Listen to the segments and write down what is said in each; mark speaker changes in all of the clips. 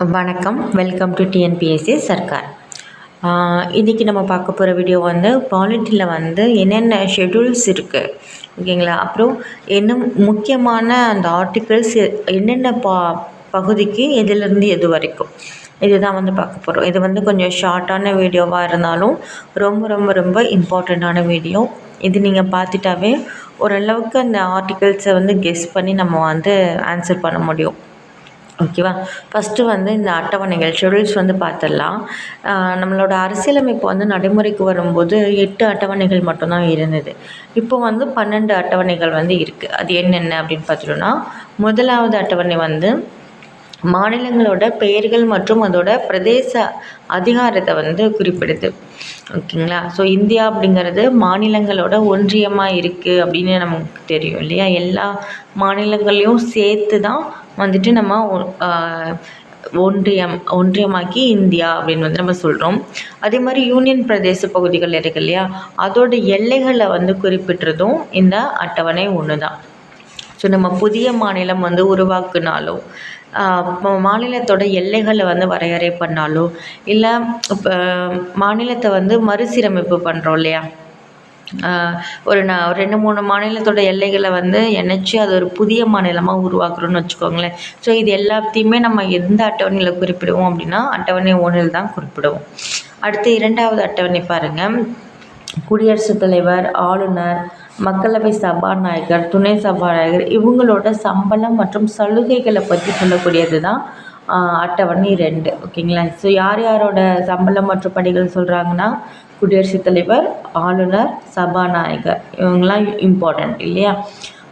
Speaker 1: வணக்கம். Welcome to TNPSC Sarkar இன்றைக்கி நம்ம பார்க்க போகிற வீடியோ வந்து பாலிட்டியில் வந்து என்னென்ன ஷெட்யூல்ஸ் இருக்குது ஓகேங்களா அப்புறம் என்ன முக்கியமான அந்த ஆர்டிகிள்ஸ் என்னென்ன பா பகுதிக்கு எதுலேருந்து எது வரைக்கும்? இதுதான் வந்து பார்க்க போகிறோம் இது வந்து கொஞ்சம் ஷார்ட்டான வீடியோவாக இருந்தாலும் ரொம்ப ரொம்ப ரொம்ப இம்பார்ட்டண்ட்டான வீடியோ இது நீங்கள் பார்த்துட்டாவே ஓரளவுக்கு அந்த ஆர்டிகிள்ஸை வந்து கெஸ் பண்ணி நம்ம வந்து ஆன்சர் பண்ண முடியும். ஓகேவா ஃபஸ்ட்டு வந்து இந்த அட்டவணைகள் ஷெடியூல்ஸ் வந்து பார்த்துடலாம் நம்மளோட அரசியலமைப்பு வந்து நடைமுறைக்கு வரும்போது எட்டு அட்டவணைகள் மட்டும்தான் இருந்தது. இப்போ வந்து பன்னெண்டு அட்டவணைகள் வந்து இருக்குது அது என்னென்ன அப்படின்னு பார்த்துட்டோன்னா முதலாவது அட்டவணை வந்து மாநிலங்களோட பெயர்கள் மற்றும் அதோட பிரதேச அதிகாரத்தை வந்து குறிப்பிடுது. ஓகேங்களா? ஸோ இந்தியா அப்படிங்கிறது மாநிலங்களோட ஒன்றியமாக இருக்குது அப்படின்னு நமக்கு தெரியும் இல்லையா? எல்லா மாநிலங்களையும் சேர்த்து தான் வந்துட்டு நம்ம ஒன்றியம் ஒன்றியமாக்கி இந்தியா அப்படின்னு வந்து நம்ம சொல்கிறோம் அதே மாதிரி யூனியன் பிரதேச பகுதிகள் இருக்கு இல்லையா? அதோட எல்லைகளை வந்து குறிப்பிட்றதும் இந்த அட்டவணை ஒன்று தான் ஸோ நம்ம புதிய மாநிலம் வந்து உருவாக்குனாலும் மாநிலத்தோட எல்லைகளை வந்து வரையறை பண்ணாலோ இல்லை இப்போ மாநிலத்தை வந்து மறுசீரமைப்பு பண்ணுறோம் இல்லையா? ஒரு நான் ஒரு ரெண்டு மூணு மாநிலத்தோட எல்லைகளை வந்து இணைச்சி அது ஒரு புதிய மாநிலமாக உருவாக்குறோன்னு வச்சுக்கோங்களேன். ஸோ இது எல்லாத்தையுமே நம்ம எந்த அட்டவணையில் குறிப்பிடுவோம் அப்படின்னா அட்டவணை ஒன்றில் தான் குறிப்பிடுவோம். அடுத்து இரண்டாவது அட்டவணை பாருங்கள் குடியரசுத் தலைவர் ஆளுநர் மக்களவை சபாநாயகர் துணை சபாநாயகர் இவங்களோட சம்பளம் மற்றும் சலுகைகளை பற்றி சொல்லக்கூடியது தான் அட்டவணை ரெண்டு. ஓகேங்களா? ஸோ யார் யாரோட சம்பளம் மற்றும் படிகள் சொல்கிறாங்கன்னா குடியரசுத் தலைவர் ஆளுநர் சபாநாயகர். இவங்கெல்லாம் இம்பார்ட்டண்ட் இல்லையா?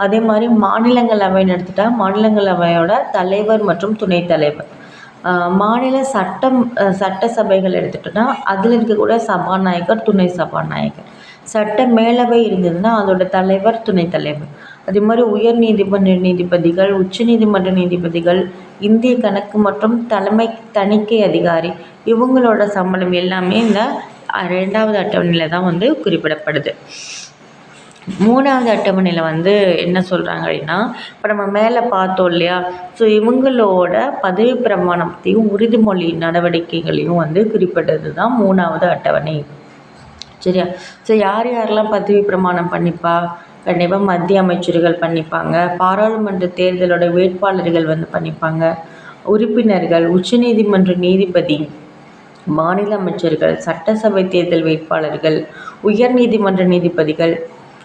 Speaker 1: அதே மாதிரி மாநிலங்களவைன்னு எடுத்துட்டால் மாநிலங்களவையோட தலைவர் மற்றும் துணைத் தலைவர். மாநில சட்டம் சட்டசபைகள் எடுத்துட்டோன்னா அதில் இருக்கக்கூட சபாநாயகர் துணை சபாநாயகர். சட்ட மேலவை இருந்ததுன்னா அதோட தலைவர் துணைத் தலைவர். அதே மாதிரி உயர் நீதிமன்ற நீதிபதிகள் உச்ச நீதிமன்ற நீதிபதிகள் இந்திய கணக்கு மற்றும் தலைமை தணிக்கை அதிகாரி இவங்களோட சம்பளம் எல்லாமே இந்த ரெண்டாவது அட்டவணையில் தான் வந்து குறிப்பிடப்படுது. மூணாவது அட்டவணையில் வந்து என்ன சொல்கிறாங்க அப்படின்னா இப்போ நம்ம மேலே பார்த்தோம் இல்லையா? ஸோ இவங்களோட பதவி பிரமாணத்தையும் உறுதிமொழி நடவடிக்கைகளையும் வந்து குறிப்பிட்டது தான் மூணாவது அட்டவணை. சரியா? ஸோ யார் யாரெல்லாம் பதவி பிரமாணம் பண்ணிப்பா? கண்டிப்பாக மத்திய அமைச்சர்கள் பண்ணிப்பாங்க. பாராளுமன்ற தேர்தலோட வேட்பாளர்கள் வந்து பண்ணிப்பாங்க. உறுப்பினர்கள் உச்சநீதிமன்ற நீதிபதி மாநில அமைச்சர்கள் சட்டசபை தேர்தல் வேட்பாளர்கள் உயர் நீதிமன்ற நீதிபதிகள்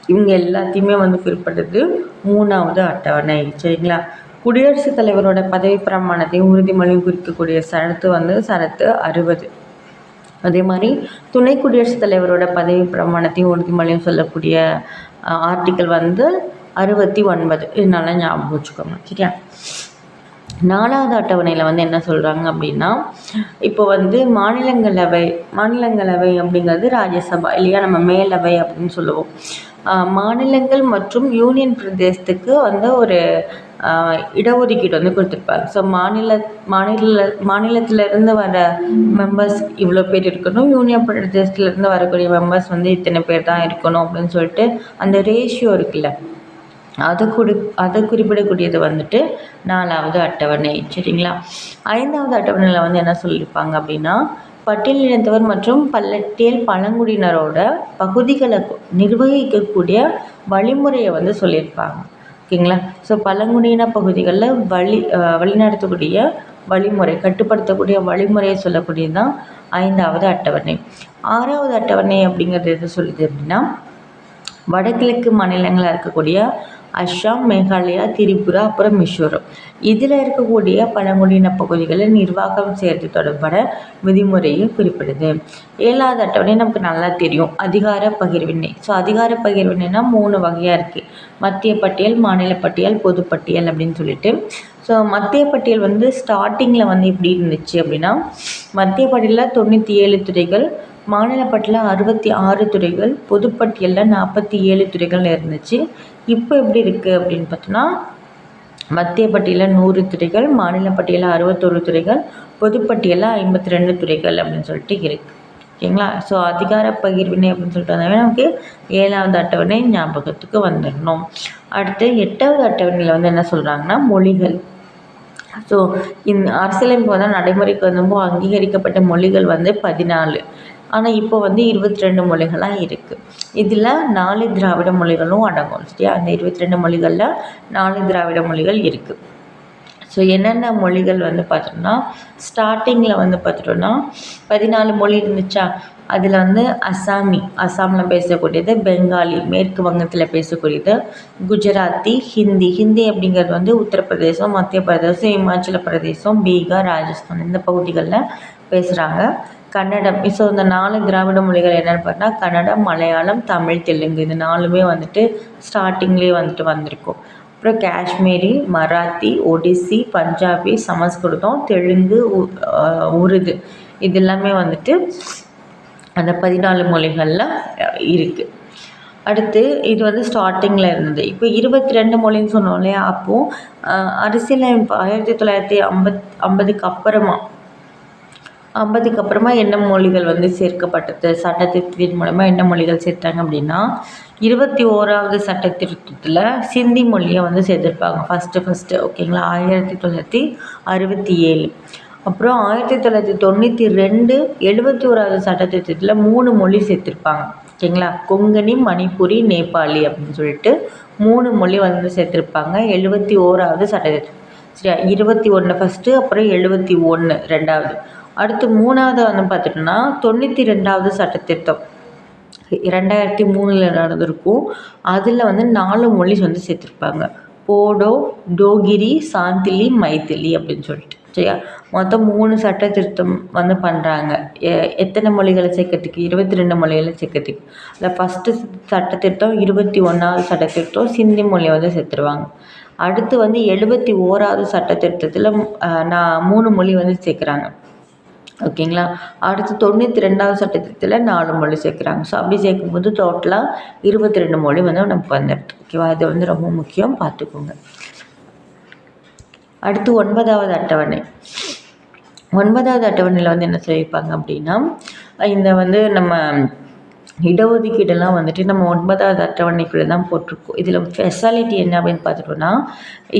Speaker 1: இவங்க எல்லாத்தையுமே வந்து குறிப்பிட்டது மூணாவது அட்டவணை. சரிங்களா? குடியரசுத் தலைவரோட பதவி பிரமாணத்தையும் உறுதிமொழியும் குறிக்கக்கூடிய சரத்து வந்து சரத்து அறுபது. அதே மாதிரி துணை குடியரசுத் தலைவரோட பதவி பிரமாணத்தையும் உறுதிமொழியும் சொல்லக்கூடிய ஆர்டிக்கல் வந்து அறுபத்தி ஒன்பது. இதனால ஞாபகம் வச்சுக்கோங்க. சரியா? நாலாவது அட்டவணையில் வந்து என்ன சொல்கிறாங்க அப்படின்னா இப்போ வந்து மாநிலங்களவை மாநிலங்களவை அப்படிங்கிறது ராஜ்யசபா இல்லையா? நம்ம மேலவை அப்படின்னு சொல்லுவோம். மாநிலங்கள் மற்றும் யூனியன் பிரதேசத்துக்கு வந்து ஒரு இடஒதுக்கீடு வந்து கொடுத்துருப்பாங்க ஸோ மாநில மாநில மாநிலத்திலேருந்து வர மெம்பர்ஸ் இவ்வளோ பேர் இருக்கணும். யூனியன் பிரதேசத்துலேருந்து வரக்கூடிய மெம்பர்ஸ் வந்து இத்தனை பேர் தான் இருக்கணும் அப்படின்னு சொல்லிட்டு அந்த ரேஷியோ இருக்குல்ல. அதை கொடு அதை குறிப்பிடக்கூடியது வந்துட்டு நாலாவது அட்டவணை. சரிங்களா? ஐந்தாவது அட்டவணையில் வந்து என்ன சொல்லியிருப்பாங்க அப்படின்னா பட்டியலினத்தவர் மற்றும் பல்லட்டியல் பழங்குடியினரோட பகுதிகளை நிர்வகிக்கக்கூடிய வழிமுறையை வந்து சொல்லியிருப்பாங்க ஓகேங்களா? ஸோ பழங்குடியின பகுதிகளில் வழி வழிநடத்தக்கூடிய வழிமுறை கட்டுப்படுத்தக்கூடிய வழிமுறையை சொல்லக்கூடியது தான் ஐந்தாவது அட்டவணை. ஆறாவது அட்டவணை அப்படிங்கிறது எது சொல்லுது அப்படின்னா வடகிழக்கு மாநிலங்களாக இருக்கக்கூடிய அஸ்ஸாம் மேகாலயா திரிபுரா அப்புறம் மிசோரம். இதில் இருக்கக்கூடிய பழங்குடியின பகுதிகளில் நிர்வாகம் செய்கிறது தொடர்பான விதிமுறையும் குறிப்பிடுது. ஏழாவது அட்டவணை நமக்கு நல்லா தெரியும். அதிகார பகிர்வினை. ஸோ அதிகார பகிர்வினைனா மூணு வகையாக இருக்குது மத்திய பட்டியல் மாநில பட்டியல் பொதுப்பட்டியல் அப்படின்னு சொல்லிட்டு ஸோ மத்திய பட்டியல் வந்து ஸ்டார்டிங்கில் வந்து எப்படி இருந்துச்சு அப்படின்னா மத்திய பட்டியலில் தொண்ணூற்றி ஏழு துறைகள் மாநில பட்டியலில் அறுபத்தி ஆறு துறைகள் பொதுப்பட்டியலில் நாற்பத்தி ஏழு துறைகள் இருந்துச்சு. இப்போ எப்படி இருக்குது அப்படின்னு பார்த்தோன்னா மத்திய பட்டியலில் நூறு துறைகள் மாநில பட்டியலில் அறுபத்தொரு துறைகள் பொதுப்பட்டியலில் ஐம்பத்தி ரெண்டு துறைகள் அப்படின்னு சொல்லிட்டு இருக்குது ஓகேங்களா? ஸோ அதிகார பகிர்வினை அப்படின்னு சொல்லிட்டு வந்தாவே நமக்கு ஏழாவது அட்டவணை ஞாபகத்துக்கு வந்துடணும். அடுத்து எட்டாவது அட்டவணையில் வந்து என்ன சொல்கிறாங்கன்னா மொழிகள். ஸோ இந்த அரசியலமைப்பு வந்து நடைமுறைக்கு வந்தப்போ அங்கீகரிக்கப்பட்ட மொழிகள் வந்து பதினாலு. ஆனால் இப்போ வந்து இருபத்தி ரெண்டு மொழிகளாக இருக்குது இதில் நாலு திராவிட மொழிகளும் அடங்கும். சரியா? அந்த இருபத்தி ரெண்டு மொழிகளில் நாலு திராவிட மொழிகள் இருக்குது ஸோ என்னென்ன மொழிகள் வந்து பார்த்தோம்னா ஸ்டார்டிங்கில் வந்து பார்த்துட்டோன்னா பதினாலு மொழி இருந்துச்சா? அதில் வந்து அசாமி அசாமில் பேசக்கூடியது பெங்காலி மேற்கு வங்கத்தில் பேசக்கூடியது குஜராத்தி ஹிந்தி ஹிந்தி அப்படிங்கிறது வந்து உத்தரப்பிரதேசம் மத்திய பிரதேசம் இமாச்சல பிரதேசம் பீகார் ராஜஸ்தான் இந்த பகுதிகளில் பேசுகிறாங்க கன்னடம் ஸோ இந்த நாலு திராவிட மொழிகள் என்னென்னு பார்த்தா கன்னடம் மலையாளம் தமிழ் தெலுங்கு இது நாலுமே வந்துட்டு ஸ்டார்டிங்லேயே வந்துட்டு வந்திருக்கும். அப்புறம் காஷ்மீரி மராத்தி ஒடிசி பஞ்சாபி சமஸ்கிருதம் தெலுங்கு உ- உருது. இது எல்லாமே வந்துட்டு அந்த பதினாலு மொழிகளில் இருக்குது அடுத்து இது வந்து ஸ்டார்டிங்கில் இருந்தது. இப்போ இருபத்தி ரெண்டு மொழின்னு சொன்னோம் இல்லையா? அப்போது அரசியலமைப்பு ஆயிரத்தி தொள்ளாயிரத்தி ஐம்பத் ஐம்பதுக்கு அப்புறமா ஐம்பதுக்கு அப்புறமா என்ன மொழிகள் வந்து சேர்க்கப்பட்டது. சட்ட திருத்தத்தின் மூலமாக என்ன மொழிகள் சேர்த்தாங்க அப்படின்னா இருபத்தி ஓராவது சட்ட திருத்தத்தில் சிந்தி மொழியை வந்து சேர்த்துருப்பாங்க. ஃபஸ்ட்டு ஃபஸ்ட்டு ஓகேங்களா ஆயிரத்தி தொள்ளாயிரத்தி அறுபத்தி ஏழு அப்புறம் ஆயிரத்தி தொள்ளாயிரத்தி தொண்ணூற்றி ரெண்டு எழுபத்தி ஓராவது சட்ட திருத்தத்தில் மூணு மொழி சேர்த்துருப்பாங்க. ஓகேங்களா கொங்கணி மணிப்புரி நேபாளி அப்படின்னு சொல்லிட்டு மூணு மொழி வந்து சேர்த்துருப்பாங்க. எழுபத்தி ஓராவது சட்ட திருத்தம் சரியா? இருபத்தி ஒன்று ஃபஸ்ட்டு அப்புறம் எழுபத்தி ஒன்று ரெண்டாவது. அடுத்து மூணாவது வந்து பார்த்துட்டோம்னா தொண்ணூற்றி ரெண்டாவது சட்டத்திருத்தம். இரண்டாயிரத்தி மூணில் நடந்திருக்கும். அதில் வந்து நாலு மொழி வந்து சேர்த்துருப்பாங்க. போடோ டோகிரி சாந்திலி மைத்திலி அப்படின்னு சொல்லிட்டு. சரியா? மொத்தம் மூணு சட்ட திருத்தம் வந்து பண்ணுறாங்க எத்தனை மொழிகளை சேர்க்கறதுக்கு? இருபத்தி ரெண்டு மொழிகளை சேர்க்கறதுக்கு. அதில் ஃபஸ்ட்டு சட்ட திருத்தம் இருபத்தி ஒன்றாவது சட்ட திருத்தம் சிந்தி மொழியை வந்து சேர்த்துருவாங்க. அடுத்து வந்து எழுபத்தி ஓராவது சட்ட திருத்தத்தில் நான் மூணு மொழி வந்து சேர்க்குறாங்க. ஓகேங்களா? அடுத்து தொண்ணூற்றி ரெண்டாவது சட்டத்தில் நாலு மொழி சேர்க்குறாங்க. ஸோ அப்படி சேர்க்கும்போது டோட்டலாக இருபத்தி ரெண்டு மொழி வந்து நமக்கு வந்துடுது ஓகேவா இது வந்து ரொம்ப முக்கியம். பார்த்துக்கோங்க. அடுத்து ஒன்பதாவது அட்டவணை. ஒன்பதாவது அட்டவணையில் வந்து என்ன சொல்லியிருப்பாங்க அப்படின்னா இந்த வந்து நம்ம இடஒதுக்கீடெல்லாம் வந்துட்டு நம்ம ஒன்பதாவது அட்டவணைக்குள்ளே தான் போட்டிருக்கோம். இதில் ஃபெசாலிட்டி என்ன அப்படின்னு பார்த்துட்டோன்னா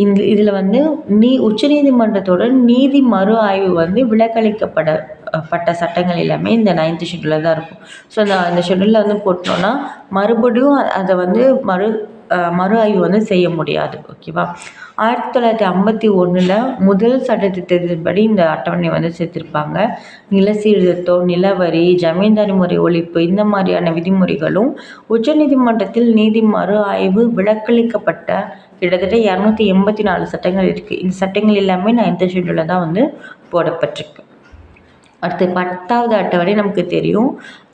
Speaker 1: இந்த இதில் வந்து நீ உச்சநீதிமன்றத்தோட நீதி மறு ஆய்வு வந்து விலக்களிக்கப்பட பட்ட சட்டங்கள் எல்லாமே இந்த நைன்த்து ஷெட்யூலில் தான் இருக்கும். ஸோ அந்த அந்த ஷெட்யூலில் வந்து போட்டோன்னா மறுபடியும் அதை வந்து மறு மறு ஆய்வு வந்து செய்ய முடியாது ஓகேவா? ஆயிரத்தி தொள்ளாயிரத்தி ஐம்பத்தி ஒன்றில் முதல் சட்டத்திட்டத்தின்படி இந்த அட்டவணை வந்து சேர்த்திருப்பாங்க. நில சீர்திருத்தம் நிலவரி ஜமீன்தாரி முறை ஒழிப்பு இந்த மாதிரியான விதிமுறைகளும் உச்சநீதிமன்றத்தில் நீதி மறு ஆய்வு விலக்களிக்கப்பட்ட கிட்டத்தட்ட இரநூத்தி எண்பத்தி நாலு சட்டங்கள் இருக்குது இந்த சட்டங்கள் எல்லாமே நைன்த் ஷெட்யூலில் தான் வந்து போடப்பட்டிருக்கு. அடுத்து பத்தாவது அட்டவணை நமக்கு தெரியும்.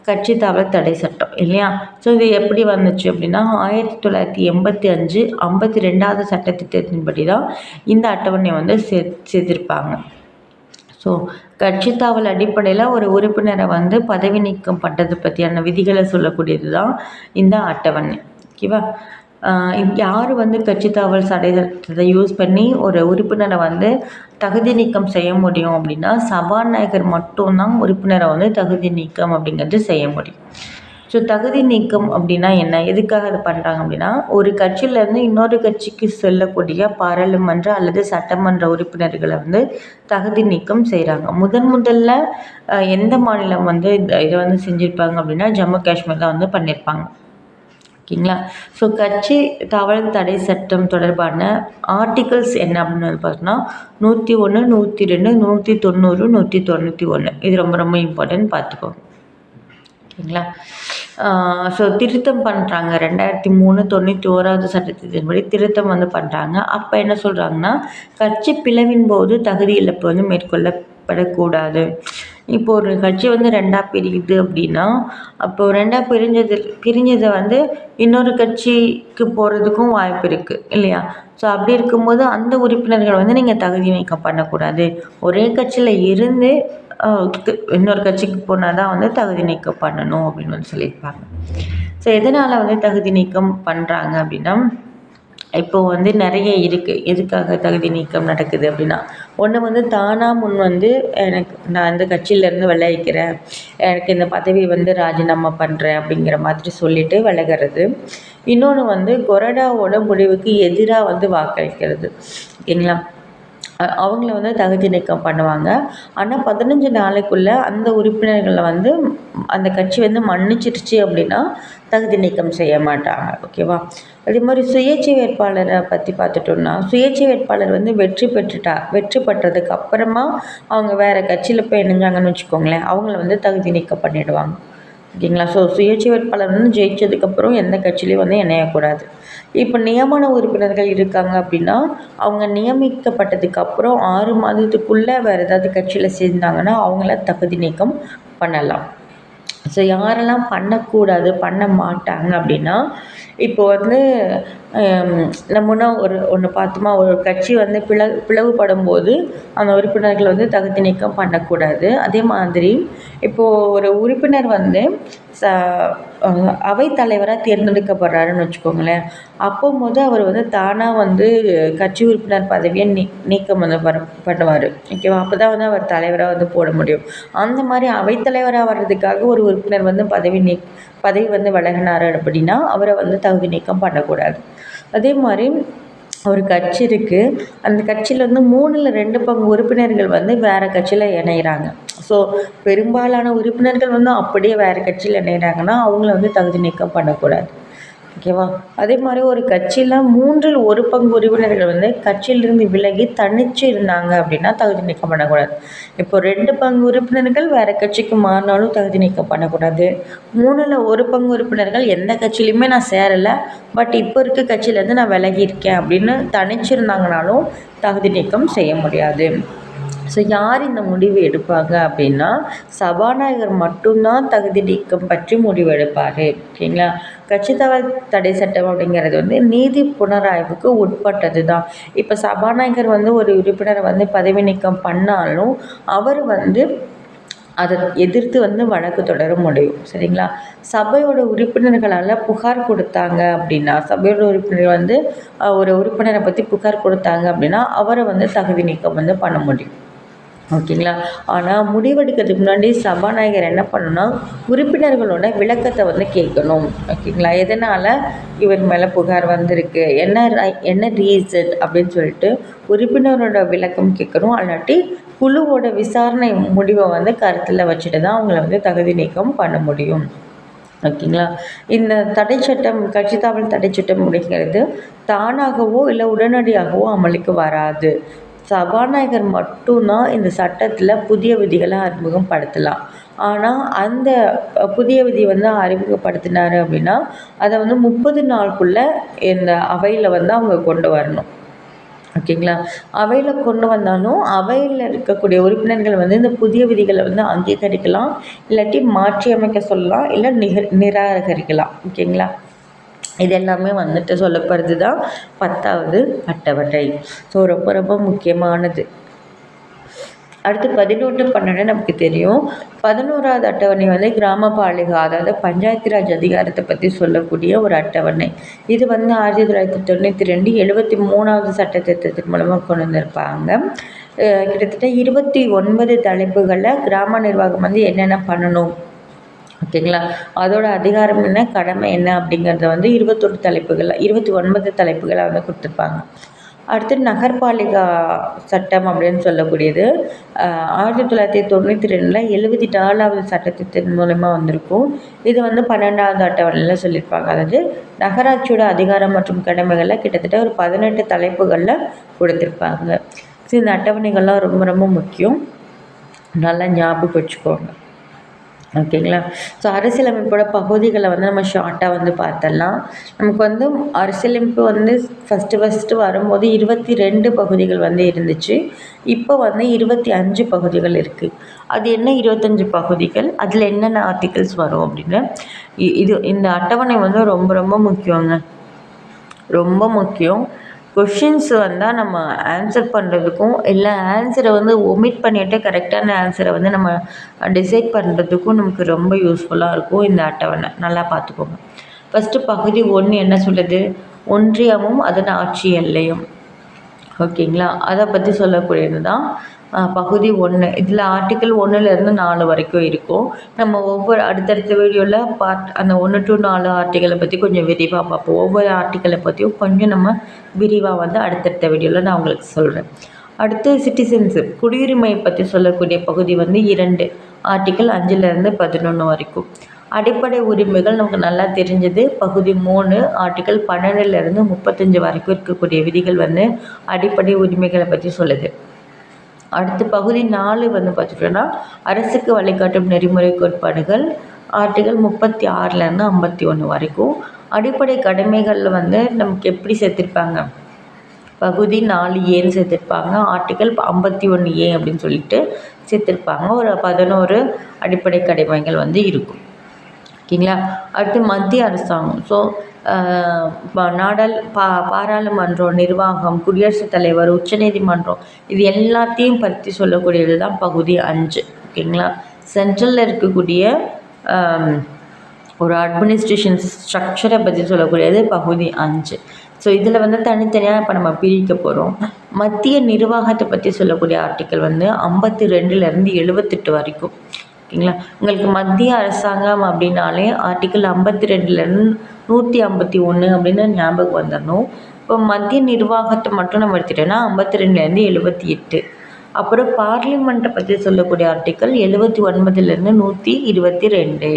Speaker 1: கட்சி தாவல் தடை சட்டம் இல்லையா? ஸோ இது எப்படி வந்துச்சு அப்படின்னா ஆயிரத்தி தொள்ளாயிரத்தி எண்பத்தி அஞ்சு ஐம்பத்தி ரெண்டாவது சட்டத்திட்டத்தின்படி தான் இந்த அட்டவணை வந்து சே சேர்த்திருப்பாங்க ஸோ கட்சி தாவல் அடிப்படையில் ஒரு உறுப்பினரை வந்து பதவி நீக்கம் பண்ணுறது பற்றியான விதிகளை சொல்லக்கூடியது தான் இந்த அட்டவணை. ஓகேவா? யார் வந்து கட்சி தாவல் சட்டத்தை யூஸ் பண்ணி ஒரு உறுப்பினரை வந்து தகுதி நீக்கம் செய்ய முடியும் அப்படின்னா சபாநாயகர் மட்டும்தான் உறுப்பினரை வந்து தகுதி நீக்கம் அப்படிங்கிறது செய்ய முடியும். ஸோ தகுதி நீக்கம் அப்படின்னா என்ன? எதுக்காக அதை பண்ணுறாங்க அப்படின்னா ஒரு கட்சியிலேருந்து இன்னொரு கட்சிக்கு செல்லக்கூடிய பாராளுமன்ற அல்லது சட்டமன்ற உறுப்பினர்களை வந்து தகுதி நீக்கம் செய்கிறாங்க முதன் முதல்ல எந்த மாநிலம் வந்து இதை வந்து செஞ்சுருப்பாங்க அப்படின்னா ஜம்மு காஷ்மீர் தான் வந்து பண்ணியிருப்பாங்க ஓகேங்களா ஸோ கட்சி தவறு தடை சட்டம் தொடர்பான ஆர்டிகல்ஸ் என்ன அப்படின்னு வந்து நூற்றி ஒன்று நூற்றி ரெண்டு நூற்றி தொண்ணூறு நூற்றி தொண்ணூற்றி ஒன்று இது ரொம்ப ரொம்ப இம்பார்ட்டன்ட் பார்த்துக்கோங்க. ஓகேங்களா? ஸோ திருத்தம் பண்ணுறாங்க ரெண்டாயிரத்தி மூணு தொண்ணூற்றி ஓராவது சட்டத்தின்படி திருத்தம் வந்து பண்ணுறாங்க அப்போ என்ன சொல்கிறாங்கன்னா கட்சி பிளவின் போது தகுதி இழப்பு வந்து மேற்கொள்ளப்படக்கூடாது. இப்போ ஒரு கட்சி வந்து ரெண்டாக பிரியுது அப்படின்னா அப்போ ரெண்டாக பிரிஞ்சது பிரிஞ்சதை வந்து இன்னொரு கட்சிக்கு போகிறதுக்கும் வாய்ப்பு இருக்குது இல்லையா? ஸோ அப்படி இருக்கும்போது அந்த உறுப்பினர்கள் வந்து நீங்கள் தகுதி நீக்கம் பண்ணக்கூடாது. ஒரே கட்சியில் இருந்து இன்னொரு கட்சிக்கு போனால் தான் வந்து தகுதி நீக்கம் பண்ணணும் அப்படின்னு வந்து சொல்லியிருப்பாங்க. ஸோ எதனால் வந்து தகுதி நீக்கம் பண்ணுறாங்க அப்படின்னா இப்போ வந்து நிறைய இருக்குது எதுக்காக தகுதி நீக்கம் நடக்குது அப்படின்னா? ஒன்று வந்து தானாக முன் வந்து எனக்கு நான் இந்த கட்சியிலேருந்து விளைவிக்கிறேன் எனக்கு இந்த பதவி வந்து ராஜினாமா பண்ணுறேன் அப்படிங்கிற மாதிரி சொல்லிட்டு விலகிறது. இன்னொன்று வந்து கொரடாவோட முடிவுக்கு எதிராக வந்து வாக்களிக்கிறது. ஓகேங்களா? அவங்கள வந்து தகுதி நீக்கம் பண்ணுவாங்க. ஆனால் பதினஞ்சு நாளைக்குள்ளே அந்த உறுப்பினர்களை வந்து அந்த கட்சி வந்து மன்னிச்சிருச்சு அப்படின்னா தகுதி நீக்கம் செய்ய மாட்டாங்க. ஓகேவா அதே மாதிரி சுயேட்சை வேட்பாளரை பற்றி பார்த்துட்டோம்னா சுயேட்சை வேட்பாளர் வந்து வெற்றி பெற்றுட்டா வெற்றி பெற்றதுக்கு அப்புறமா அவங்க வேறு கட்சியில் போய் இணைஞ்சாங்கன்னு வச்சுக்கோங்களேன் அவங்கள வந்து தகுதி நீக்கம் பண்ணிடுவாங்க. ஓகேங்களா? ஸோ சுயேட்சை வேட்பாளர் வந்து ஜெயிச்சதுக்கப்புறம் எந்த கட்சியிலையும் வந்து இணையக்கூடாது. இப்போ நியமன உறுப்பினர்கள் இருக்காங்க அப்படின்னா அவங்க நியமிக்கப்பட்டதுக்கப்புறம் ஆறு மாதத்துக்குள்ளே வேறு ஏதாவது கட்சியில் சேர்ந்தாங்கன்னா அவங்கள தகுதி நீக்கம் பண்ணலாம். ஸோ யாரெல்லாம் பண்ணக்கூடாது பண்ண மாட்டாங்க அப்படின்னா இப்போ வந்து நம்மனா நம்ம ஒரு ஒன்று பார்த்தோமா ஒரு கட்சி வந்து பிள பிளவுபடும் போது அந்த உறுப்பினர்கள் வந்து தகுதி நீக்கம் பண்ணக்கூடாது. அதே மாதிரி இப்போது ஒரு உறுப்பினர் வந்து ச அவைத்தலைவராக தேர்ந்தெடுக்கப்படுறாருன்னு வச்சுக்கோங்களேன். அப்போது அவர் வந்து தானாக வந்து கட்சி உறுப்பினர் பதவியை நீ நீக்கம் வந்து பண்ணுவார். ஓகேவா? அப்போ தான் வந்து அவர் தலைவராக வந்து போட முடியும். அந்த மாதிரி அவைத்தலைவராக வர்றதுக்காக ஒரு உறுப்பினர் வந்து பதவி நீ பதவி வந்து விலகினார் அப்படின்னா அவரை வந்து தகுதி நீக்கம் பண்ணக்கூடாது. அதே மாதிரி ஒரு கட்சி இருக்குது அந்த கட்சியில் வந்து மூணில் ரெண்டு பங்கு உறுப்பினர்கள் வந்து வேறு கட்சியில் இணையிறாங்க. ஸோ பெரும்பாலான உறுப்பினர்கள் வந்து அப்படியே வேறு கட்சியில் இணையிறாங்கன்னா அவங்கள வந்து தகுதி நீக்கம் பண்ணக்கூடாது. ஓகேவா? அதே மாதிரி ஒரு கட்சியில் மூன்றில் ஒரு பங்கு உறுப்பினர்கள் வந்து கட்சியிலிருந்து விலகி தனிச்சு இருந்தாங்க அப்படின்னா தகுதி நீக்கம் பண்ணக்கூடாது. இப்போ ரெண்டு பங்கு உறுப்பினர்கள் வேறு கட்சிக்கு மாறினாலும் தகுதி நீக்கம் பண்ணக்கூடாது. மூணில் ஒரு பங்கு உறுப்பினர்கள் எந்த கட்சியிலையுமே நான் சேரலை பட் இப்போ இருக்க கட்சியிலேருந்து நான் விலகி இருக்கேன் அப்படின்னு தனிச்சிருந்தாங்கனாலும் தகுதி நீக்கம் செய்ய முடியாது. ஸோ யார் இந்த முடிவு எடுப்பாங்க அப்படின்னா சபாநாயகர் மட்டும்தான் தகுதி நீக்கம் பற்றி முடிவு எடுப்பார். ஓகேங்களா? கட்சி தவறு தடை சட்டம் அப்படிங்கிறது வந்து நீதி புனராய்வுக்கு உட்பட்டது தான் இப்போ சபாநாயகர் வந்து ஒரு உறுப்பினரை வந்து பதவி நீக்கம் பண்ணாலும் அவர் வந்து அதை எதிர்த்து வந்து வழக்கு தொடர முடியும். சரிங்களா? சபையோட உறுப்பினர்களால் புகார் கொடுத்தாங்க அப்படின்னா சபையோட உறுப்பினர் வந்து ஒரு உறுப்பினரை பற்றி புகார் கொடுத்தாங்க அப்படின்னா அவரை வந்து தகுதி நீக்கம் வந்து பண்ண முடியும். ஓகேங்களா? ஆனால் முடிவெடுக்கிறதுக்கு முன்னாடி சபாநாயகர் என்ன பண்ணணும்னா உறுப்பினர்களோட விளக்கத்தை வந்து கேட்கணும். ஓகேங்களா? எதனால் இவர் மேலே புகார் வந்திருக்கு? என்ன ரை- என்ன ரீசன் அப்படின்னு சொல்லிட்டு உறுப்பினரோட விளக்கம் கேட்கணும். அல்லாட்டி குழுவோட விசாரணை முடிவை வந்து கருத்தில் வச்சுட்டு தான் அவங்கள வந்து தகுதி நீக்கம் பண்ண முடியும். ஓகேங்களா? இந்த தடை சட்டம் கட்சி தாவல் தடை சட்டம் அப்படிங்கிறது தானாகவோ இல்லை உடனடியாகவோ அமலுக்கு வராது. சபாநாயகர் மட்டும்தான் இந்த சட்டத்தில் புதிய விதிகளை அறிமுகப்படுத்தலாம். ஆனால் அந்த புதிய விதி வந்து அறிமுகப்படுத்தினார் அப்படின்னா அதை வந்து முப்பது நாளுக்குள்ளே இந்த அவையில் வந்து அவங்க கொண்டு வரணும். ஓகேங்களா? அவையில் கொண்டு வந்தாலும் அவையில் இருக்கக்கூடிய உறுப்பினர்கள் வந்து இந்த புதிய விதிகளை வந்து அங்கீகரிக்கலாம் இல்லாட்டி மாற்றி அமைக்க சொல்லலாம் இல்லை நிக நிராகரிக்கலாம். ஓகேங்களா? இது எல்லாமே வந்துட்டு சொல்லப்படுறது தான் பத்தாவது அட்டவணை. ஸோ ரொம்ப ரொம்ப முக்கியமானது. அடுத்து பதினொன்று பன்னெண்டு நமக்கு தெரியும். பதினோராவது அட்டவணை வந்து கிராம பாலிகா அதாவது பஞ்சாயத்து ராஜ் அதிகாரத்தை பற்றி சொல்லக்கூடிய ஒரு அட்டவணை. இது வந்து ஆயிரத்தி தொள்ளாயிரத்தி தொண்ணூற்றி ரெண்டு எழுபத்தி மூணாவது சட்ட மூலமாக கொண்டு வந்திருப்பாங்க. கிட்டத்தட்ட இருபத்தி ஒன்பது தலைப்புகளில் கிராம நிர்வாகம் வந்து என்னென்ன பண்ணணும்? ஓகேங்களா? அதோட அதிகாரம் என்ன? கடமை என்ன? அப்படிங்கிறத வந்து இருபத்தொரு தலைப்புகள் இருபத்தி ஒன்பது தலைப்புகளை வந்து கொடுத்துருப்பாங்க. அடுத்து நகர்பாலிகா சட்டம் அப்படின்னு சொல்லக்கூடியது. ஆயிரத்தி தொள்ளாயிரத்தி தொண்ணூற்றி ரெண்டில் எழுபத்தி நாலாவது சட்டத்தின் மூலமாக வந்திருக்கும். இது வந்து பன்னெண்டாவது அட்டவணையில் சொல்லியிருப்பாங்க. அதாவது நகராட்சியோட அதிகாரம் மற்றும் கடமைகளை கிட்டத்தட்ட ஒரு பதினெட்டு தலைப்புகளில் கொடுத்துருப்பாங்க. ஸோ இந்த அட்டவணைகள்லாம் ரொம்ப ரொம்ப முக்கியம். நல்லா ஞாபகம் வச்சுக்கோங்க. ஓகேங்களா? ஸோ அரசியலமைப்போட பகுதிகளை வந்து நம்ம ஷார்ட்டாக வந்து பார்த்தலாம் நமக்கு வந்து அரசியலமைப்பு வந்து ஃபஸ்ட்டு ஃபஸ்ட்டு வரும்போது இருபத்தி ரெண்டு பகுதிகள் வந்து இருந்துச்சு. இப்போ வந்து இருபத்தி அஞ்சு பகுதிகள் இருக்குது அது என்ன இருபத்தஞ்சு பகுதிகள்? அதில் என்னென்ன ஆர்டிகல்ஸ் வரும் அப்படின்னு? இ- இது இந்த அட்டவணை வந்து ரொம்ப ரொம்ப முக்கியங்க. ரொம்ப முக்கியம். கொஷின்ஸ் வந்தால் நம்ம ஆன்சர் பண்ணுறதுக்கும் இல்லை ஆன்சரை வந்து ஒமிட் பண்ணிவிட்டு கரெக்டான ஆன்சரை வந்து நம்ம டிசைட் பண்ணுறதுக்கும் நமக்கு ரொம்ப யூஸ்ஃபுல்லாக இருக்கும் இந்த அட்டவணை. நல்லா பார்த்துக்கோங்க. ஃபஸ்ட்டு பகுதி ஒன்று என்ன சொல்லுது? ஒன்றியமும் அதன் ஆட்சி எல்லையும். ஓகேங்களா? அதை பற்றி சொல்லக்கூடியது தான் பகுதி ஒன்று இதில் ஆர்டிக்கல் ஒன்றுலேருந்து நாலு வரைக்கும் இருக்கும். நம்ம ஒவ்வொரு அடுத்தடுத்த வீடியோவில் பார்ட் அந்த ஒன்று டு நாலு ஆர்டிக்கலை பற்றி கொஞ்சம் விரிவாக பார்ப்போம். ஒவ்வொரு ஆர்டிக்கலை பற்றியும் கொஞ்சம் நம்ம விரிவாக வந்து அடுத்தடுத்த வீடியோவில் நான் உங்களுக்கு சொல்கிறேன் அடுத்து சிட்டிசன்ஷிப் குடியுரிமை பற்றி சொல்லக்கூடிய பகுதி வந்து இரண்டு. ஆர்டிக்கல் அஞ்சுலேருந்து பதினொன்று வரைக்கும். அடிப்படை உரிமைகள் நமக்கு நல்லா தெரிஞ்சது. பகுதி மூணு ஆர்டிக்கல் பன்னெண்டுலேருந்து முப்பத்தஞ்சு வரைக்கும் இருக்கக்கூடிய விதிகள் வந்து அடிப்படை உரிமைகளை பற்றி சொல்லுது. அடுத்து பகுதி நாலு வந்து பார்த்துட்டோன்னா அரசுக்கு வழிகாட்டும் நெறிமுறை கோட்பாடுகள் ஆர்டிகல் முப்பத்தி ஆறுலேருந்து ஐம்பத்தி ஒன்று வரைக்கும். அடிப்படை கடமைகளில் வந்து நமக்கு எப்படி சேர்த்துருப்பாங்க? பகுதி நாலு ஏன்னு சேர்த்துருப்பாங்க ஆர்டிக்கல் ஐம்பத்தி ஒன்று ஏ அப்படின்னு சொல்லிட்டு சேர்த்துருப்பாங்க. ஒரு பதினோரு அடிப்படை கடமைகள் வந்து இருக்கும். ஓகேங்களா அடுத்து மத்திய அரசாங்கம். ஸோ நாடாள் பா பாராளுமன்றம் நிர்வாகம் குடியரசுத் தலைவர் உச்சநீதிமன்றம் இது எல்லாத்தையும் பற்றி சொல்லக்கூடியது தான் பகுதி அஞ்சு. ஓகேங்களா? சென்ட்ரலில் இருக்கக்கூடிய ஒரு அட்மினிஸ்ட்ரேஷன் ஸ்ட்ரக்சரை பற்றி சொல்லக்கூடியது பகுதி அஞ்சு. ஸோ இதில் வந்து தனித்தனியாக இப்போ நம்ம பிரிக்க போகிறோம் மத்திய நிர்வாகத்தை பற்றி சொல்லக்கூடிய ஆர்டிக்கல் வந்து ஐம்பத்தி ரெண்டுலேருந்து எழுபத்தெட்டு வரைக்கும். ஓகேங்களா உங்களுக்கு மத்திய அரசாங்கம் அப்படின்னாலே ஆர்டிக்கிள் ஐம்பத்தி ரெண்டுலேருந்து நூற்றி ஐம்பத்தி ஒன்று அப்படின்னு ஞாபகம் வந்துடணும் இப்போ மத்திய நிர்வாகத்தை மட்டும் நம்ம எடுத்துட்டோன்னா ஐம்பத்தி ரெண்டுலேருந்து எழுபத்தி எட்டு. அப்புறம் பார்லிமெண்ட்டை பற்றி சொல்லக்கூடிய ஆர்டிக்கல் எழுபத்தி ஒன்பதுலேருந்து நூற்றி இருபத்தி ரெண்டு.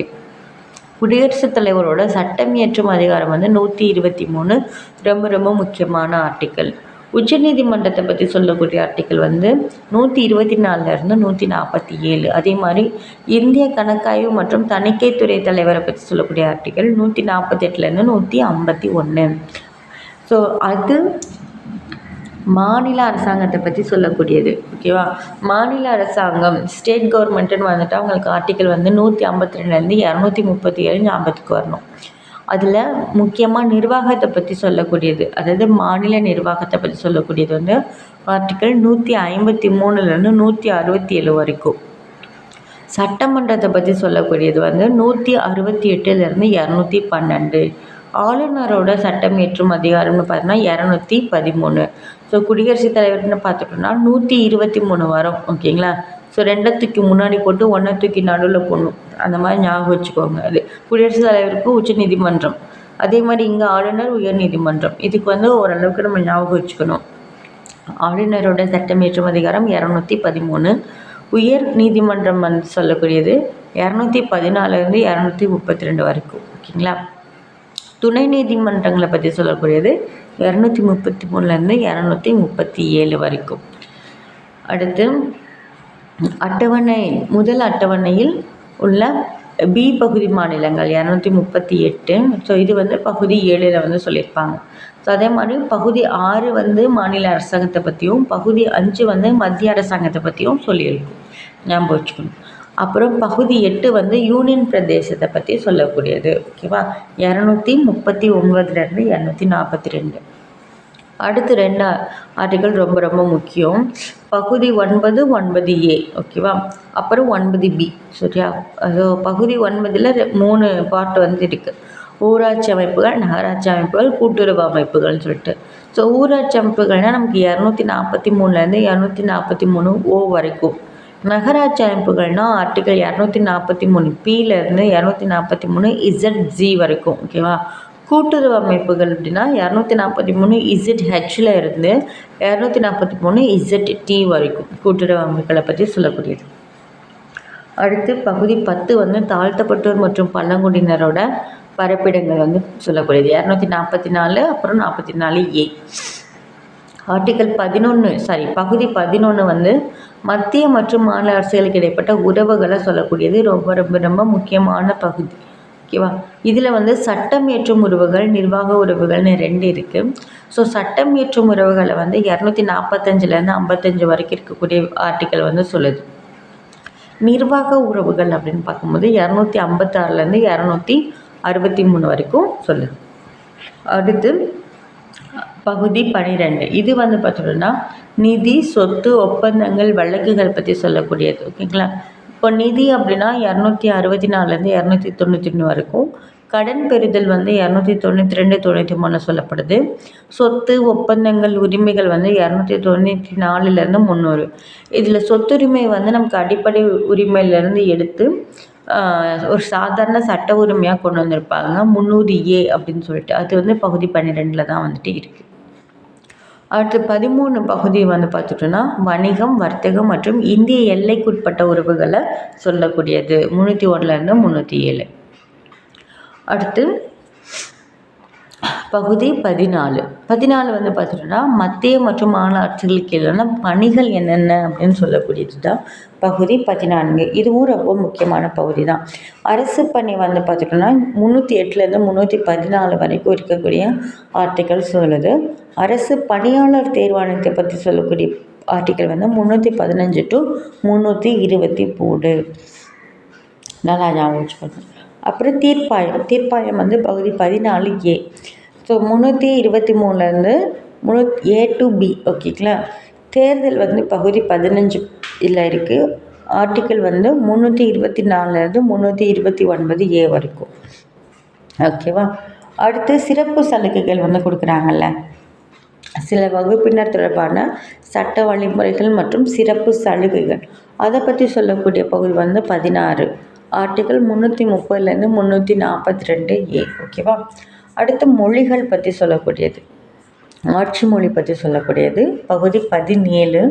Speaker 1: குடியரசுத் தலைவரோட சட்டம் இயற்றும் அதிகாரம் வந்து நூற்றி இருபத்தி மூணு. ரொம்ப ரொம்ப முக்கியமான ஆர்டிக்கல் உச்சநீதிமன்றத்தை பற்றி சொல்லக்கூடிய ஆர்டிக்கல் வந்து நூற்றி இருபத்தி நாலுலேருந்து நூற்றி நாற்பத்தி ஏழு. அதே மாதிரி இந்திய கணக்காய்வு மற்றும் தணிக்கைத்துறை தலைவரை பற்றி சொல்லக்கூடிய ஆர்டிக்கல் நூற்றி நாற்பத்தெட்டுலேருந்து நூற்றி ஐம்பத்தி ஒன்று ஸோ அது மாநில அரசாங்கத்தை பற்றி சொல்லக்கூடியது ஓகேவா மாநில அரசாங்கம் ஸ்டேட் கவர்மெண்ட்டுன்னு வந்துட்டு அவங்களுக்கு ஆர்டிக்கல் வந்து நூற்றி ஐம்பத்தி ரெண்டுலேருந்து இரநூத்தி முப்பத்தி ஏழு ஞாபகத்துக்கு வரணும். அதில் முக்கியமாக நிர்வாகத்தை பற்றி சொல்லக்கூடியது அதாவது மாநில நிர்வாகத்தை பற்றி சொல்லக்கூடியது வந்து ஆர்டிக்கல் நூற்றி ஐம்பத்தி மூணுலேருந்து நூற்றி அறுபத்தி ஏழு வரைக்கும். சட்டமன்றத்தை பற்றி சொல்லக்கூடியது வந்து நூற்றி அறுபத்தி எட்டுலேருந்து இரநூத்தி பன்னெண்டு. ஆளுநரோட சட்டம் ஏற்றும் அதிகாரம்னு பார்த்தோன்னா இரநூத்தி பதிமூணு. ஸோ குடியரசுத் தலைவர்னு பார்த்துட்டோம்னா நூற்றி இருபத்தி மூணு வரும் ஓகேங்களா ஸோ ரெண்டை தூக்கி முன்னாடி போட்டு ஒன்றை தூக்கி நடுவில் போடணும். அந்த மாதிரி ஞாபகம் வச்சுக்கோங்க. அது குடியரசுத் தலைவருக்கு உச்ச நீதிமன்றம். அதே மாதிரி இங்கே ஆளுநர் உயர் நீதிமன்றம். இதுக்கு வந்து ஓரளவுக்கு நம்ம ஞாபகம் வச்சுக்கணும். ஆளுநரோட சட்டம் ஏற்றும் அதிகாரம் இரநூத்தி பதிமூணு. உயர் நீதிமன்றம் வந்து சொல்லக்கூடியது இரநூத்தி பதினாலுலேருந்து இரநூத்தி முப்பத்தி ரெண்டு வரைக்கும். ஓகேங்களா? துணை நீதிமன்றங்களை பற்றி சொல்லக்கூடியது இரநூத்தி முப்பத்தி மூணுலேருந்து இரநூத்தி முப்பத்தி ஏழு வரைக்கும். அடுத்து அட்டவணை முதல் அட்டவணையில் உள்ள பி பகுதி மாநிலங்கள் இரநூத்தி முப்பத்தி எட்டு. ஸோ இது வந்து பகுதி ஏழில் வந்து சொல்லியிருப்பாங்க. ஸோ அதே மாதிரி பகுதி ஆறு வந்து மாநில அரசாங்கத்தை பற்றியும் பகுதி அஞ்சு வந்து மத்திய அரசாங்கத்தை பற்றியும் சொல்லியிருக்கும். ஞாபகம் வச்சுக்கணும். அப்புறம் பகுதி எட்டு வந்து யூனியன் பிரதேசத்தை பற்றி சொல்லக்கூடியது ஓகேவா இரநூத்தி முப்பத்தி ஒன்பதுலேருந்து இரநூத்தி நாற்பத்தி ரெண்டு. அடுத்து ரெண்டு ஆர்டிகல் ரொம்ப ரொம்ப முக்கியம். பகுதி ஒன்பது ஒன்பது ஏ ஓகேவா அப்புறம் ஒன்பது பி சரியா? அது பகுதி ஒன்பதில் மூணு பார்ட் வந்து இருக்குது ஊராட்சி அமைப்புகள் நகராட்சி அமைப்புகள் கூட்டுறவு அமைப்புகள்னு சொல்லிட்டு. ஸோ ஊராட்சி அமைப்புகள்னால் நமக்கு இரநூத்தி நாற்பத்தி மூணுலேருந்து இரநூத்தி நாற்பத்தி மூணு ஓ வரைக்கும். நகராட்சி அமைப்புகள்னால் ஆர்டிகல் இரநூத்தி நாற்பத்தி மூணு பியிலேருந்து இரநூத்தி நாற்பத்தி மூணு இசட் ஜி வரைக்கும் ஓகேவா கூட்டுறவு அமைப்புகள் அப்படின்னா இரநூத்தி நாற்பத்தி மூணு இசட் ஹெச்சில் இருந்து இரநூத்தி நாற்பத்தி மூணு இசட் டி வரைக்கும் கூட்டுறவு அமைப்புகளை பற்றி சொல்லக்கூடியது. அடுத்து பகுதி பத்து வந்து தாழ்த்தப்பட்டோர் மற்றும் பழங்குடியினரோட பரப்பிடங்கள் வந்து சொல்லக்கூடியது. இரநூத்தி நாற்பத்தி நாலு அப்புறம் நாற்பத்தி நாலு ஏ. ஆர்டிக்கல் பதினொன்று சாரி பகுதி பதினொன்று வந்து மத்திய மற்றும் மாநில அரசுகளுக்கு இடைப்பட்ட உறவுகளை சொல்லக்கூடியது. ரொம்ப ரொம்ப ரொம்ப முக்கியமான பகுதி. ஓகேவா? இதில் வந்து சட்டம் ஏற்றும் உறவுகள் நிர்வாக உறவுகள்னு ரெண்டு இருக்குது ஸோ சட்டம் ஏற்றும் உறவுகளை வந்து இரநூத்தி நாற்பத்தஞ்சிலேருந்து ஐம்பத்தஞ்சு வரைக்கும் இருக்கக்கூடிய ஆர்டிக்கல் வந்து சொல்லுது. நிர்வாக உறவுகள் அப்படின்னு பார்க்கும்போது இரநூத்தி ஐம்பத்தாறுலேருந்து இரநூத்தி அறுபத்தி மூணு வரைக்கும் சொல்லுது. அடுத்து பகுதி பனிரெண்டு. இது வந்து பார்த்தோம்னா நிதி சொத்து ஒப்பந்தங்கள் வழக்குகள் பற்றி சொல்லக்கூடியது. ஓகேங்களா? இப்போ நிதி அப்படின்னா இரநூத்தி அறுபத்தி நாலுலேருந்து இரநூத்தி தொண்ணூற்றி ஒன்று வரைக்கும். கடன் பெறுதல் வந்து இரநூத்தி தொண்ணூற்றி ரெண்டு தொண்ணூற்றி மூணு சொல்லப்படுது. சொத்து ஒப்பந்தங்கள் உரிமைகள் வந்து இரநூத்தி தொண்ணூற்றி நாலுலேருந்து முந்நூறு. இதில் சொத்துரிமை வந்து நமக்கு அடிப்படை உரிமையிலேருந்து எடுத்து ஒரு சாதாரண சட்ட உரிமையாக கொண்டு வந்திருப்பாங்க. முந்நூறு ஏ அப்படின்னு சொல்லிட்டு. அது வந்து பகுதி பன்னிரெண்டில் தான் வந்துட்டு இருக்குது அடுத்து பதிமூணு பகுதி வந்து பார்த்துட்டோன்னா வணிகம் வர்த்தகம் மற்றும் இந்திய எல்லைக்குட்பட்ட உறவுகளை சொல்லக்கூடியது. முந்நூற்றி ஒன்றுலேருந்து முந்நூற்றி ஏழு. அடுத்து பகுதி பதினாலு. பதினாலு வந்து பார்த்துட்டோன்னா மத்திய மற்றும் மாநில அரசுகளுக்கு பணிகள் என்னென்ன அப்படின்னு சொல்லக்கூடியது தான் பகுதி பதினான்கு. இதுவும் ரொம்ப முக்கியமான பகுதி தான் அரசு பணி வந்து பார்த்துட்டோன்னா முந்நூற்றி எட்டுலேருந்து முந்நூற்றி பதினாலு வரைக்கும் இருக்கக்கூடிய ஆர்டிக்கல் சொல்லுது அரசு பணியாளர் தேர்வாணையத்தை பற்றி சொல்லக்கூடிய ஆர்டிக்கல் வந்து முந்நூற்றி பதினஞ்சு டு முந்நூற்றி இருபத்தி மூணு. நல்லா ஞாபகம் வச்சுக்கணும் அப்புறம் தீர்ப்பாயம். தீர்ப்பாயம் வந்து பகுதி பதினாலு ஏ. ஸோ முந்நூற்றி இருபத்தி மூணுலேருந்து முழு ஏ டு பி ஓகேங்களா தேர்தல் வந்து பகுதி பதினஞ்சு இதில் இருக்குது ஆர்டிக்கல் வந்து முந்நூற்றி இருபத்தி நாலுலேருந்து முந்நூற்றி இருபத்தி ஒன்பது ஏ வரைக்கும். ஓகேவா அடுத்து சிறப்பு சலுகைகள் வந்து கொடுக்குறாங்கல்ல. சில வகுப்பினர் தொடர்பான சட்ட வழிமுறைகள் மற்றும் சிறப்பு சலுகைகள். அதை பற்றி சொல்லக்கூடிய பகுதி வந்து பதினாறு. ஆர்டிக்கல் முந்நூற்றி முப்பதுலேருந்து முந்நூற்றி நாற்பத்தி ரெண்டு ஏ ஓகேவா அடுத்து மொழிகள் பற்றி சொல்லக்கூடியது. ஆட்சி மொழி பற்றி சொல்லக்கூடியது. பகுதி பதினேழு.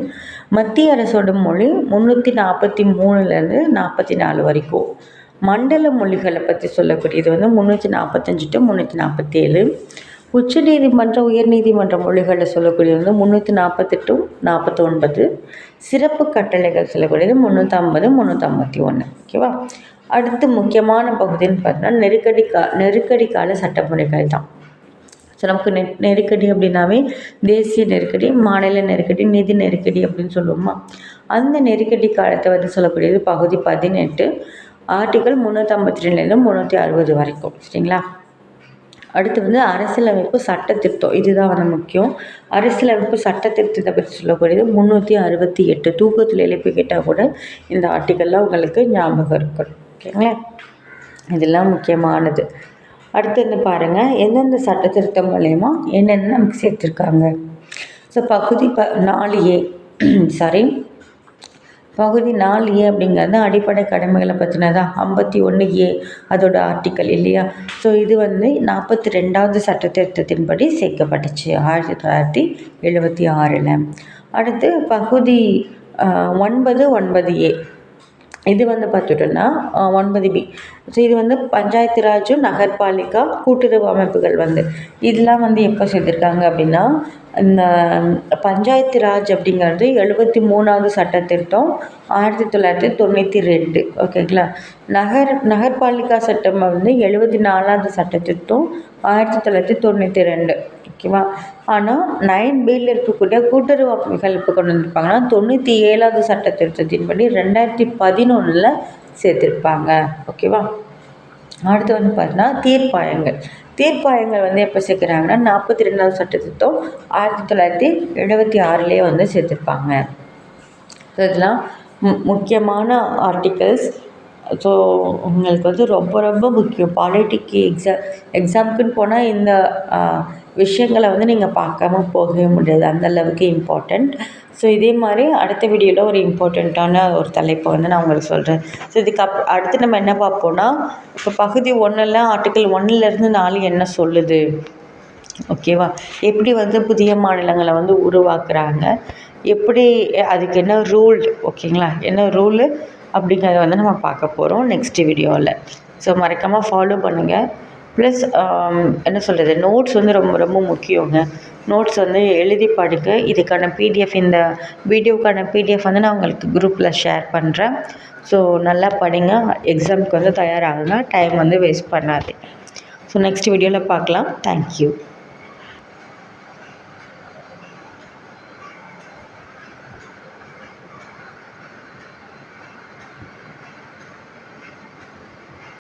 Speaker 1: மத்திய அரசோட மொழி முந்நூற்றி நாற்பத்தி மூணுலேருந்து நாற்பத்தி நாலு வரைக்கும். மண்டல மொழிகளை பற்றி சொல்லக்கூடியது வந்து முந்நூற்றி நாற்பத்தஞ்சு டு முந்நூற்றி நாற்பத்தேழு உச்ச நீதிமன்ற உயர்நீதிமன்ற மொழிகளை சொல்லக்கூடியது வந்து முந்நூற்றி நாற்பத்தெட்டு நாற்பத்தொன்பது சிறப்பு கட்டளைகள் சொல்லக்கூடியது முந்நூற்றம்பது முந்நூற்றம்பத்தி ஒன்று ஓகேவா? அடுத்து முக்கியமான பகுதின்னு பார்த்தோன்னா நெருக்கடி கா நெருக்கடி கால சட்டமுறைகள் தான். ஸோ நமக்கு நெ நெருக்கடி அப்படின்னாவே தேசிய நெருக்கடி மாநில நெருக்கடி நிதி நெருக்கடி அப்படின்னு சொல்லுவோமா? அந்த நெருக்கடி காலத்தை வந்து சொல்லக்கூடியது பகுதி பதினெட்டு ஆர்டிக்கல் முந்நூற்றம்பத்தி ரெண்டுலேருந்து முந்நூற்றி அறுபது வரைக்கும். சரிங்களா? அடுத்து வந்து அரசியலமைப்பு சட்ட திருத்தம் இதுதான் வந்து முக்கியம். அரசியலமைப்பு சட்ட திருத்தத்தை பற்றி சொல்லக்கூடியது முந்நூற்றி அறுபத்தி எட்டு. தூக்கத்தில் எழுப்பி கேட்டால் கூட இந்த ஆர்டிக்கல்லாம் உங்களுக்கு ஞாபகம் இருக்கணும் ஓகேங்களா? இதெல்லாம் முக்கியமானது. அடுத்து வந்து பாருங்கள் எந்தெந்த சட்ட திருத்தம் மூலயமா என்னென்ன நமக்கு சேர்த்துருக்காங்க? ஸோ பகுதி ப நாலு ஏ சாரி பகுதி நாலு ஏ அப்படிங்கிறது அடிப்படை கடமைகளை பற்றினதா ஐம்பத்தி ஒன்று ஏ அதோட ஆர்டிக்கல் இல்லையா? ஸோ இது வந்து நாற்பத்தி ரெண்டாவது சட்ட திருத்தத்தின்படி சேர்க்கப்பட்டுச்சு ஆயிரத்தி தொள்ளாயிரத்தி எழுபத்தி ஆறில். அடுத்து பகுதி ஒன்பது ஒன்பது ஏ. இது வந்து பார்த்துட்டோன்னா ஒன்பது பி. ஸோ இது வந்து பஞ்சாயத்து ராஜும் நகர்பாலிகா கூட்டுறவு அமைப்புகள் வந்து. இதெல்லாம் வந்து எப்போ சேர்த்துருக்காங்க அப்படின்னா இந்த பஞ்சாயத்து ராஜ் அப்படிங்கிறது எழுபத்தி மூணாவது சட்ட திருத்தம் ஆயிரத்தி தொள்ளாயிரத்தி தொண்ணூற்றி ரெண்டு. ஓகேங்களா? நகர் நகர்பாலிகா சட்டம் வந்து எழுபத்தி நாலாவது சட்ட திருத்தம் ஆயிரத்தி தொள்ளாயிரத்தி தொண்ணூற்றி ரெண்டு. ஓகேவா? ஆனால் நைன் பியில் இருக்கக்கூடிய கூட்டுறவு அமைப்புகள் இப்போ கொண்டு வந்திருப்பாங்கன்னா தொண்ணூற்றி ஏழாவது சட்ட திருத்தத்தின்படி ரெண்டாயிரத்தி பதினொன்றில் சேர்த்துருப்பாங்க. ஓகேவா? அடுத்து வந்து பார்த்தீங்கன்னா தீர்ப்பாயங்கள். தீர்ப்பாயங்கள் வந்து எப்போ சேர்க்குறாங்கன்னா நாற்பத்தி ரெண்டாவது சட்ட திருத்தம் ஆயிரத்தி தொள்ளாயிரத்தி எழுபத்தி ஆறுலேயே வந்து சேர்த்துருப்பாங்க. ஸோ இதெல்லாம் முக்கியமான ஆர்டிகல்ஸ் ஸோ உங்களுக்கு வந்து ரொம்ப ரொம்ப முக்கியம். பாலிட்டிக்கு எக்ஸா எக்ஸாமுக்குன்னு போனால் இந்த விஷயங்களை வந்து நீங்கள் பார்க்காம போகவே முடியாது. அந்தளவுக்கு இம்பார்ட்டண்ட் ஸோ இதே மாதிரி அடுத்த வீடியோவில் ஒரு இம்பார்ட்டண்ட்டான ஒரு தலைப்பை வந்து நான் உங்களுக்கு சொல்கிறேன் ஸோ இதுக்கு அப் அடுத்து நம்ம என்ன பார்ப்போம்னா இப்போ பகுதி ஒன்றில் ஆர்டிக்கல் ஒன்றுலேருந்து நாலு என்ன சொல்லுது? ஓகேவா எப்படி வந்து புதிய மாநிலங்களை வந்து உருவாக்குறாங்க? எப்படி அதுக்கு என்ன ரூல் ஓகேங்களா என்ன ரூலு அப்படிங்கிறத வந்து நம்ம பார்க்க போகிறோம் நெக்ஸ்ட் வீடியோவில் ஸோ மறக்காமல் ஃபாலோ பண்ணுங்கள் ப்ளஸ் um, என்ன சொல்கிறது நோட்ஸ் வந்து ரொம்ப ரொம்ப முக்கியங்க. நோட்ஸ் வந்து எழுதி படிக்க இதுக்கான பிடிஎஃப் இந்த வீடியோக்கான பிடிஎஃப் வந்து நான் உங்களுக்கு குரூப்பில் ஷேர் பண்ணுறேன் ஸோ நல்லா படிங்க. எக்ஸாமுக்கு வந்து தயாராகுங்க. டைம் வந்து வேஸ்ட் பண்ணாது ஸோ நெக்ஸ்ட் வீடியோவில் பார்க்கலாம். Thank you